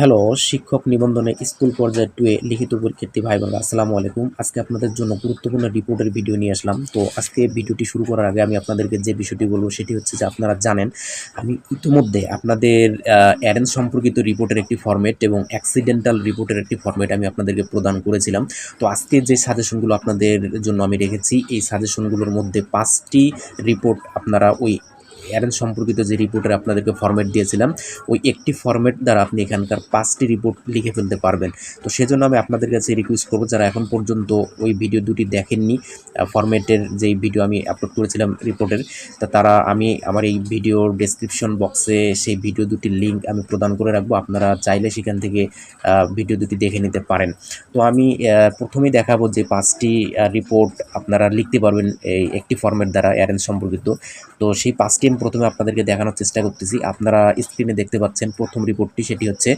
Hello, শিক্ষক নিবন্ধনে school পর্যায়ে টুয়ে লিখিত পরীক্ষার্থী ভাই বোনরা আসসালামু আলাইকুম। আজকে আপনাদের জন্য গুরুত্বপূর্ণ রিপোর্টের ভিডিও নিয়ে আসলাম। তো আজকে ভিডিওটি শুরু করার আগে আমি আপনাদেরকে যে বিষয়টি বলব, সেটি হচ্ছে যে আপনারা জানেন, আমি ইতিমধ্যে আপনাদের অ্যারেঞ্জ সম্পর্কিত রিপোর্টের একটি ফরম্যাট এবং অ্যাক্সিডেন্টাল রিপোর্টের একটি ফরম্যাট আমি আপনাদেরকে প্রদান করেছিলাম। তো আজকে যে সাজেশনগুলো আপনাদের জন্য আমি রেখেছি, এই সাজেশনগুলোর মধ্যে পাঁচটি রিপোর্ট আপনারা ওই অ্যারেঞ্জ সম্পর্কিত যে রিপোর্টের আপনাদেরকে ফরম্যাট দিয়েছিলাম, ওই একটি ফরম্যাট দ্বারা আপনি এখানকার পাঁচটি রিপোর্ট লিখে ফেলতে পারবেন। তো সেজন্য আমি আপনাদের কাছে রিকোয়েস্ট করব, যারা এখন পর্যন্ত ওই ভিডিও দুটি দেখেননি ফরম্যাটের যেই ভিডিও আমি আপলোড করেছিলাম রিপোর্টের তা তারা আমি আমার এই ভিডিওর ডেসক্রিপশন বক্সে সেই ভিডিও দুটির লিঙ্ক আমি প্রদান করে রাখব। আপনারা চাইলে সেখান থেকে ভিডিও দুটি দেখে নিতে পারেন। তো আমি প্রথমেই দেখাবো যে পাঁচটি রিপোর্ট আপনারা লিখতে পারবেন এই একটি ফরম্যাট দ্বারা অ্যারেঞ্জ সম্পর্কিত। তো সেই পাঁচটি প্রথমে আপনাদেরকে দেখানোর চেষ্টা করতেছি। আপনারা স্ক্রিনে দেখতে পাচ্ছেন প্রথম রিপোর্টটি সেটি হচ্ছে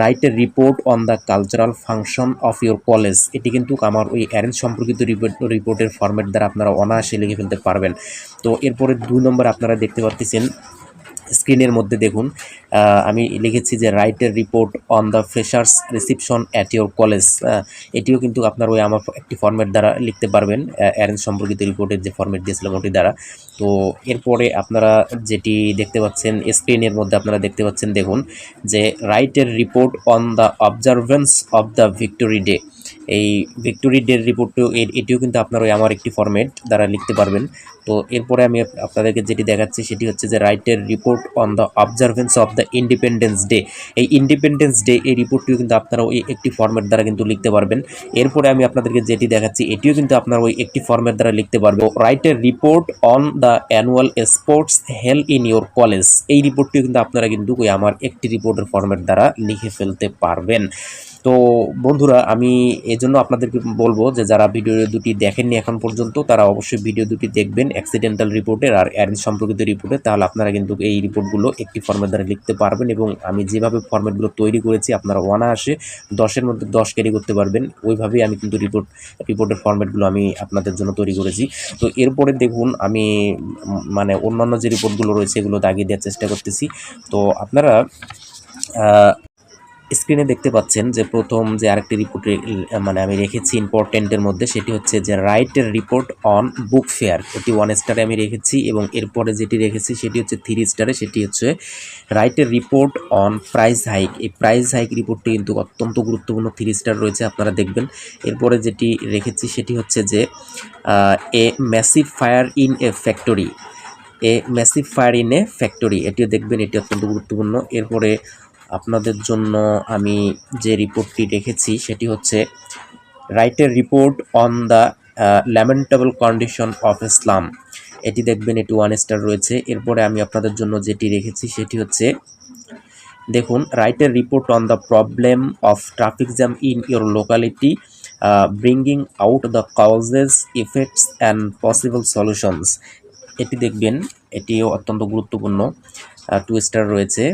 write report on the cultural function of your college এটি কিন্তু আমার ওই অ্যারেঞ্জ সম্পর্কিত রিপোর্ট রিপোর্টের ফর্মেট দ্বারা আপনারা অনায়াসে লিখে ফেলতে পারবেন। তো এরপরে দুই নম্বর আপনারা দেখতে পাচ্ছেন স্ক্রিনের মধ্যে দেখুন আমি লিখেছি যে রাইটের report on the freshers reception at your college এটিও কিন্তু আপনার ওই আমার একটি ফর্মেট দ্বারা লিখতে পারবেন অ্যারেঞ্জ সম্পর্কিত রিপোর্টের যে ফর্মেট দিয়েছিলাম ওটি দ্বারা। তো এরপরে আপনারা যেটি দেখতে পাচ্ছেন স্ক্রিনের মধ্যে আপনারা দেখতে পাচ্ছেন, দেখুন যে রাইটের report on the observance of the Victory Day এই ভিক্টোরি ডের রিপোর্টটিও এটিও কিন্তু আপনার ওই আমার একটি ফর্মেট দ্বারা লিখতে পারবেন। তো এরপরে আমি আপনাদেরকে যেটি দেখাচ্ছি সেটি হচ্ছে যে রাইটের report on the observance of the Independence Day এই ইন্ডিপেন্ডেন্স ডে এই রিপোর্টটিও কিন্তু আপনারা ওই একটি ফর্মেট দ্বারা কিন্তু লিখতে পারবেন। এরপরে আমি আপনাদেরকে যেটি দেখাচ্ছি, এটিও কিন্তু আপনার ওই একটি ফর্মেট দ্বারা লিখতে পারব। রাইটের report on the annual sports held in your college এই রিপোর্টটিও কিন্তু আপনারা কিন্তু ওই আমার একটি রিপোর্টের ফর্মেট দ্বারা লিখে ফেলতে পারবেন। তো বন্ধুরা, আমি এজন্য আপনাদেরকে বলব যে যারা ভিডিও দুটি দেখেননি এখন পর্যন্ত, তারা অবশ্যই ভিডিও দুটি দেখবেন অ্যাক্সিডেন্টাল রিপোর্টের আর অ্যারেঞ্জ সম্পর্কিত রিপোর্টে তাহলে আপনারা কিন্তু এই রিপোর্টগুলো একটি ফর্মের দ্বারা লিখতে পারবেন এবং আমি যেভাবে ফর্মেটগুলো তৈরি করেছি, আপনারা অনায়াসে দশের মধ্যে দশ ক্যারি করতে পারবেন। ওইভাবেই আমি কিন্তু রিপোর্ট রিপোর্টের ফর্মেটগুলো আমি আপনাদের জন্য তৈরি করেছি। তো এরপরে দেখুন, আমি মানে অন্যান্য যে রিপোর্টগুলো রয়েছে, এগুলো দাগিয়ে দেওয়ার চেষ্টা করতেছি। তো আপনারা স্ক্রিনে দেখতে পাচ্ছেন যে প্রথম যে আরেকটি রিপোর্ট মানে আমি রেখেছি ইম্পর্টেন্টের মধ্যে সেটি হচ্ছে যে write a report on book fair এটি ওয়ান স্টারে আমি রেখেছি এবং এরপরে যেটি রেখেছি সেটি হচ্ছে থ্রি স্টারে সেটি হচ্ছে রাইটের রিপোর্ট অন প্রাইস হাইক এই প্রাইস হাইক রিপোর্টটি কিন্তু অত্যন্ত গুরুত্বপূর্ণ থ্রি স্টার রয়েছে, আপনারা দেখবেন। এরপরে যেটি রেখেছি সেটি হচ্ছে যে a massive fire in a factory a massive fire in a factory এটিও দেখবেন, এটি অত্যন্ত গুরুত্বপূর্ণ। এরপরে আপনাদের জন্য আমি যে রিপোর্টটি রেখেছি সেটি হচ্ছে রাইটের report on the lamentable condition of Islam এটি দেখবেন, এটি ওয়ান স্টার রয়েছে। এরপরে আমি আপনাদের জন্য যেটি রেখেছি সেটি হচ্ছে, দেখুন, রাইটের report on the problem of traffic jam in your locality bringing out the causes effects and possible solutions এটি দেখবেন, এটিও অত্যন্ত গুরুত্বপূর্ণ। টু স্টার রয়েছে।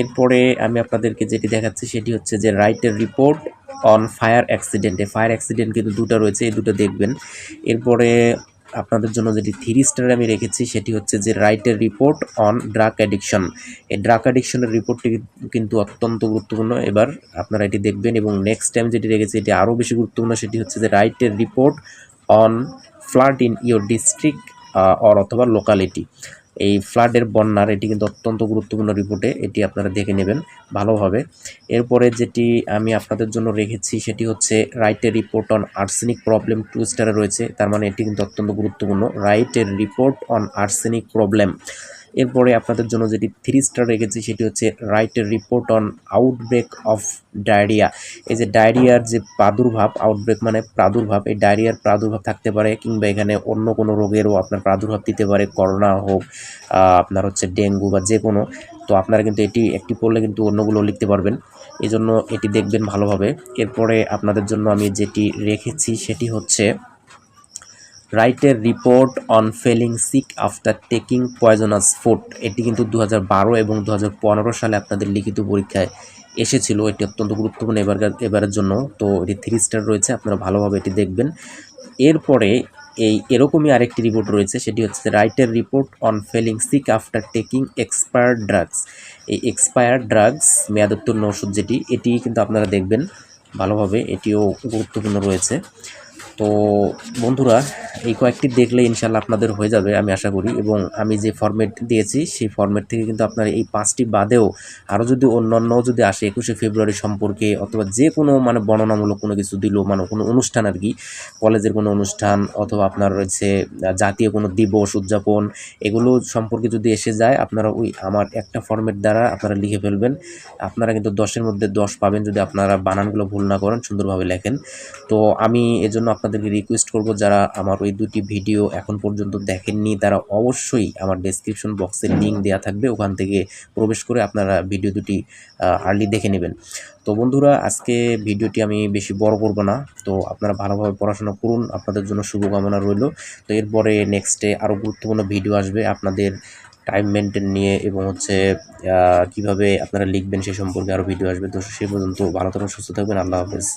এরপরে আমি আপনাদেরকে যেটি দেখাচ্ছি সেটি হচ্ছে যে রাইটের রিপোর্ট অন ফায়ার অ্যাক্সিডেন্টে। ফায়ার অ্যাক্সিডেন্ট কিন্তু দুটো রয়েছে, এই দুটো দেখবেন। এরপরে আপনাদের জন্য যেটি থ্রি স্টার আমি রেখেছি সেটি হচ্ছে যে রাইটের রিপোর্ট অন ড্রাগ অ্যাডিকশন। এই ড্রাগ অ্যাডিকশনের রিপোর্টটি কিন্তু অত্যন্ত গুরুত্বপূর্ণ। এবার আপনারা এটি দেখবেন এবং নেক্সট টাইম যেটি রেখেছি এটি আরও বেশি গুরুত্বপূর্ণ সেটি হচ্ছে যে রাইটের report on flood in your district or অথবা লোকালিটি। এই ফ্লাডের বন্যার এটি কিন্তু অত্যন্ত গুরুত্বপূর্ণ রিপোর্টে, এটি আপনারা দেখে নেবেন ভালোভাবে। এরপরে যেটি আমি আপনাদের জন্য রেখেছি সেটি হচ্ছে রাইটের report on arsenic problem two স্টারে রয়েছে, তার মানে এটি কিন্তু অত্যন্ত গুরুত্বপূর্ণ। রাইটের রিপোর্ট অন আর্সেনিক প্রবলেম। এরপরে আপনাদের জন্য যেটি থ্রি স্টার রেখেছি, সেটি হচ্ছে রাইটের report on outbreak of diarrhoea এই যে ডায়রিয়ার যে প্রাদুর্ভাব আউটব্রেক মানে প্রাদুর্ভাব, এই ডায়রিয়ার প্রাদুর্ভাব থাকতে পারে কিংবা এখানে অন্য কোনো রোগেরও আপনার প্রাদুর্ভাব দিতে পারে করোনা হোক আপনার হচ্ছে ডেঙ্গু বা যে কোনো। তো আপনারা কিন্তু এটি একটি পড়লে কিন্তু অন্যগুলো লিখতে পারবেন। এই জন্য এটি দেখবেন ভালোভাবে। এরপরে আপনাদের জন্য আমি যেটি রেখেছি, সেটি হচ্ছে রাইটের report on falling sick after taking poisonous food এটি কিন্তু দু বারো এবং দু হাজার পনেরো সালে আপনাদের লিখিত পরীক্ষায় এসেছিল। এটি অত্যন্ত গুরুত্বপূর্ণ এবার এবারের জন্য। তো এটি থ্রি স্টার রয়েছে, আপনারা ভালোভাবে এটি দেখবেন। এরপরে এই এরকমই আরেকটি রিপোর্ট রয়েছে, সেটি হচ্ছে রাইটের report on falling sick after taking expired drugs এই এক্সপায়ার্ড ড্রাগস মেয়াদোত্তীর্ণ ওষুধ যেটি, এটি কিন্তু আপনারা দেখবেন। ভালোভাবে এটিও গুরুত্বপূর্ণ রয়েছে। তো বন্ধুরা এই কয়েকটি দেখলে ইনশাল্লাহ আপনাদের হয়ে যাবে, আমি আশা করি। এবং আমি যে ফর্মেট দিয়েছি, সেই ফর্মেট থেকে কিন্তু আপনার এই পাঁচটি বাদেও আরও যদি অন্যান্য যদি আসে, একুশে ফেব্রুয়ারি সম্পর্কে অথবা যে কোনো মানে বর্ণনামূলক কোনো কিছু দিল মানে কোনো অনুষ্ঠান আর কি, কলেজের কোনো অনুষ্ঠান অথবা আপনার রয়েছে জাতীয় কোনো দিবস, উদযাপন, এগুলো সম্পর্কে যদি এসে যায়, আপনারা ওই আমার একটা ফর্মেট দ্বারা আপনারা লিখে ফেলবেন। আপনারা কিন্তু দশের মধ্যে দশ পাবেন যদি আপনারা বানানগুলো ভুল না করেন, সুন্দরভাবে লেখেন। তো আমি এজন্য আপনাদেরকে রিকোয়েস্ট করব, যারা আমার ওই দুটি ভিডিও এখন পর্যন্ত দেখেননি, তারা অবশ্যই আমার ডেসক্রিপশন বক্সে লিঙ্ক দেওয়া থাকবে, ওখান থেকে প্রবেশ করে আপনারা ভিডিও দুটি আর্লি দেখে নেবেন। তো বন্ধুরা, আজকে ভিডিওটি আমি বেশি বড় করব না, তো আপনারা ভালোভাবে পড়াশোনা করুন, আপনাদের জন্য শুভকামনা রইল। তো এরপরে নেক্সটে আরও গুরুত্বপূর্ণ ভিডিও আসবে, আপনাদের টাইম মেনটেন নিয়ে এবং হচ্ছে কীভাবে আপনারা লিখবেন সে সম্পর্কে আরও ভিডিও আসবে। তো সে পর্যন্ত ভালো থাকুন, সুস্থ থাকবেন আল্লাহ হাফেজ।